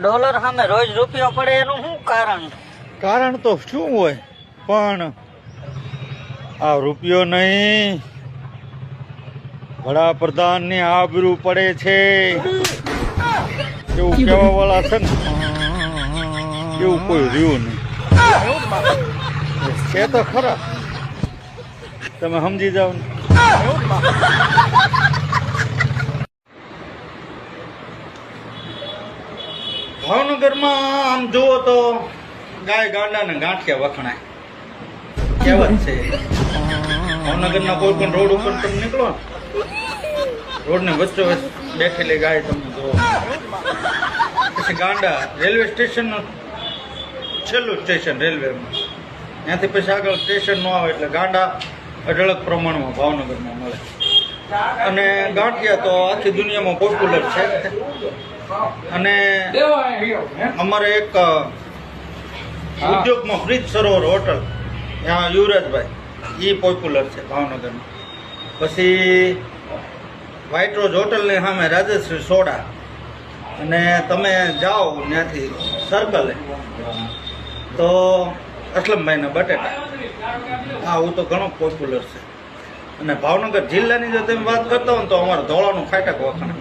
Dollar સામે રોજ રૂપિયો પડે એનું શું કારણ? કારણ તો શું હોય? પણ આ રૂપિયો નહીં. વડાપ્રધાનની આબરૂ પડે છે. એવું કહેવા વાળા છે ને. એવું કોઈ રહ્યું નહીં. છે તો ખરા. તમે સમજી જાઓ ને. ભાવનગરમાં આમ જુઓ તો ગાય ગાંડા ને ગાંઠિયા વખણાય. કહેવત છે. ભાવનગરના કોઈ પણ રોડ ઉપર તમે નીકળો રોડ ને વચ્ચો બેઠેલી ગાય તમે જુઓ. પછી ગાંડા રેલવે સ્ટેશન છેલ્લું સ્ટેશન રેલવેમાં. ત્યાંથી પછી આગળ સ્ટેશન નો આવે એટલે ગાંડા અઢળક પ્રમાણમાં ભાવનગરમાં મળે. અને ગાંઠિયા તો આખી દુનિયામાં પોપ્યુલર છે. અને અમારે એક ઉદ્યોગમાં ફ્રીજ સરોવર હોટલ ત્યાં યુવરાજભાઈ એ પોપ્યુલર છે ભાવનગરમાં. પછી વ્હાઇટ રોજ હોટલની સામે રાજશ્રી સોડા. અને તમે જાઓ ત્યાંથી સર્કલે તો અસલમભાઈના બટેટા. હા હું તો ઘણો પોપ્યુલર છે. અને ભાવનગર જિલ્લાની જો તમે વાત કરતા હો ને તો અમારે ધોળાનું ખાટક વખાણ.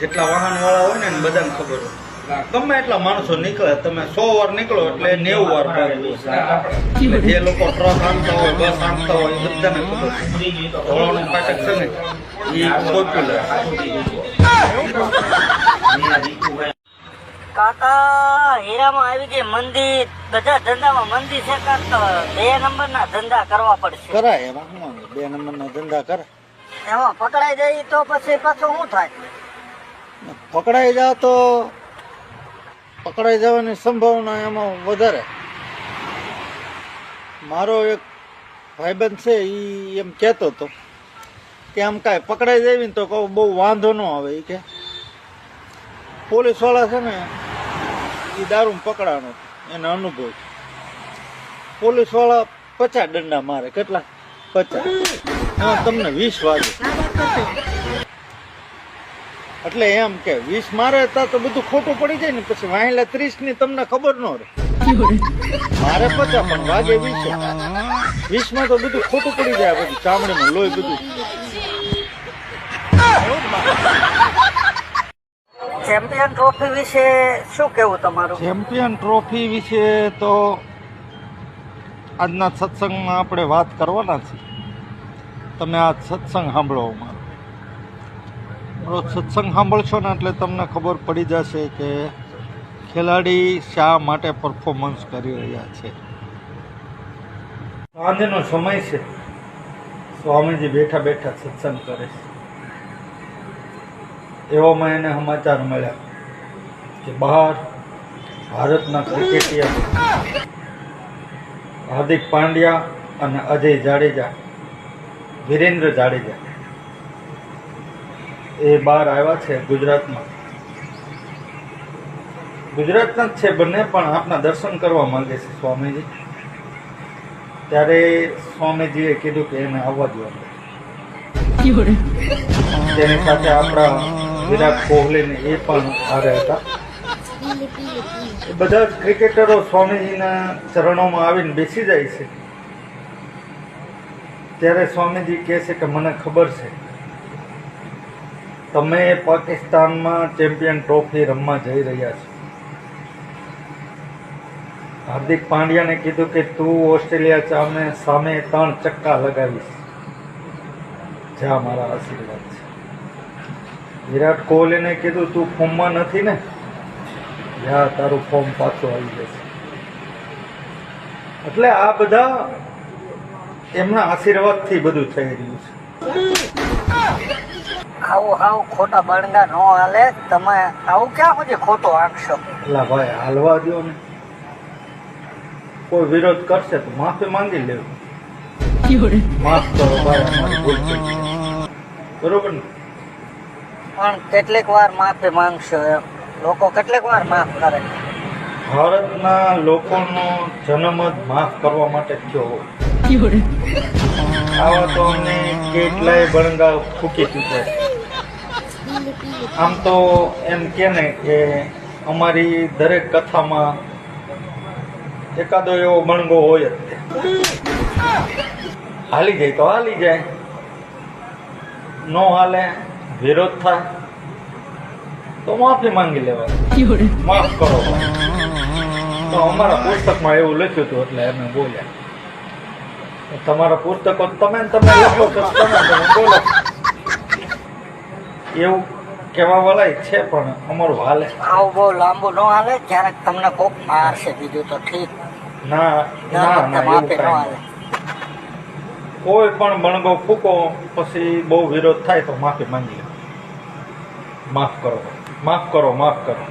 જેટલા વાહન વાળા હોય ને બધાને ખબર હોય. ગમે એટલા માણસો નીકળે તમે સો વાર નીકળો એટલે નેવું વાર જે લોકો ટ્રક આંકતા હોય બસ આંકતા હોય બધાને ખબર ધોળાનું છે ને એ પોપ્યુલર કાકા હીરામાં આવી ગઈ મંદિર બધા ધંધામાં મંદિર છે કાકા બે નંબરના ધંધા કરવા પડશે. કરાય એમાં બે નંબરના ધંધા કરે એમાં પકડાઈ જાય તો પછી પાછું શું થાય? પકડાઈ જાવ તો પકડાઈ જવાની સંભાવના એમાં વધારે. મારો એક ભાઈબંધ છે એ એમ કહેતો હતો કે આમ કાંઈ પકડાઈ જાય ને તો કહું બહુ વાંધો ન આવે એ કે. પોલીસવાળા છે ને એ દારૂ પકડાનો એનો અનુભવ પોલીસવાળા પચાસ દંડા મારે, કેટલા? પચાસ. તમને વીસ વાગે. એટલે એમ કે વીસ મારે હતા તો બધું ખોટું પડી જાય ને પછી વાહેલા ત્રીસની તમને ખબર ન રહે. મારે પચાસ પણ વાગે વીસ. વીસમાં તો બધું ખોટું પડી જાય પછી ચામડીમાં લોહી બધું. ચેમ્પિયન ટ્રોફી વિશે શું કેવું તમારું? ચેમ્પિયન ટ્રોફી વિશે તો આજના સત્સંગમાં આપણે વાત કરવાના છીએ. તમે આ સત્સંગ સાંભળો અમારો સત્સંગ સાંભળશો ને એટલે તમને ખબર પડી જશે કે ખેલાડી શા માટે પરફોર્મન્સ કરી રહ્યા છે. સાંજનો સમય છે. સ્વામીજી બેઠા બેઠા સત્સંગ કરે છે. એવામાં એને સમાચાર મળ્યા કે બહાર ભારતના ક્રિકેટિયર હાર્દિક પાંડ્યા અને અજય જાડેજા, વિરેન્દ્ર જાડેજા એ બહાર આવ્યા છે ગુજરાતમાં. ગુજરાતના જ છે બંને, પણ આપના દર્શન કરવા માંગે છે સ્વામીજી. ત્યારે સ્વામીજીએ કીધું કે એને આવવા દો તેની સાથે આપણા વિરાટ કોહલી ને એ પણ હારે હતા. બધા જ ક્રિકેટરો સ્વામીજીના ચરણોમાં આવીને બેસી જાય છે. ત્યારે સ્વામીજી કહે છે કે મને ખબર છે. તમે પાકિસ્તાનમાં ચેમ્પિયન ટ્રોફી રમવા જઈ રહ્યા છો. હાર્દિક પાંડ્યાને કીધું કે તું ઓસ્ટ્રેલિયા સામે સામે ત્રણ ચક્કા લગાવીશ. જ્યાં મારા આશીર્વાદ છે. વિરાટ કોહલીને કીધું, તું ફોર્મમાં નથી ને? જ્યાં તારું ફોર્મ પાછું આવી જશે. એટલે આ બધા એમના આશીર્વાદથી બધું થઈ રહ્યું છે. આવું હાવ ખોટા બળંગા નો હાલે. તમે આવું ક્યાં સુધી ખોટો આંકશો એટલે ભાઈ હાલવા દો ને. કોઈ વિરોધ કરશે તો માફી માંગી લેવું માફ કરો ભાઈ. બરોબર ને? પણ કેટલીક વાર માફી માંગશો એમ. લોકો કેટલીક વાર માફ કરે. ભારતના લોકોનો જન્મ જ માફ કરવા માટે થયો હોય. આવા તો અમને કેટલાય બળંગા ફૂકી ચૂક્યા આમ તો એમ કે ને કે અમારી દરેક કથામાં એકાદો એવો બણગો હોય જ. હાલી જાય તો હાલી જાય. નો હાલે, વિરોધ થાય. તો માફી માંગી લેવાય માફ કરો. તો અમારા પુસ્તકમાં એવું લખ્યું હતું એટલે અમે બોલ્યા. તમારા પુસ્તકો તમે તમે લખો છો તમે બોલો. એવું કહેવા વાળા છે પણ અમારું હાલે આવું બહુ લાંબુ ન હાલે ક્યારેક તમને કોક મારશે બીજું તો ઠીક. ના ના ના એવું હાલે. કોઈ પણ બણગો ફૂકો પછી બહુ વિરોધ થાય તો માફી માંગી લે. માફ કરો. માફ કરો માફ કરો.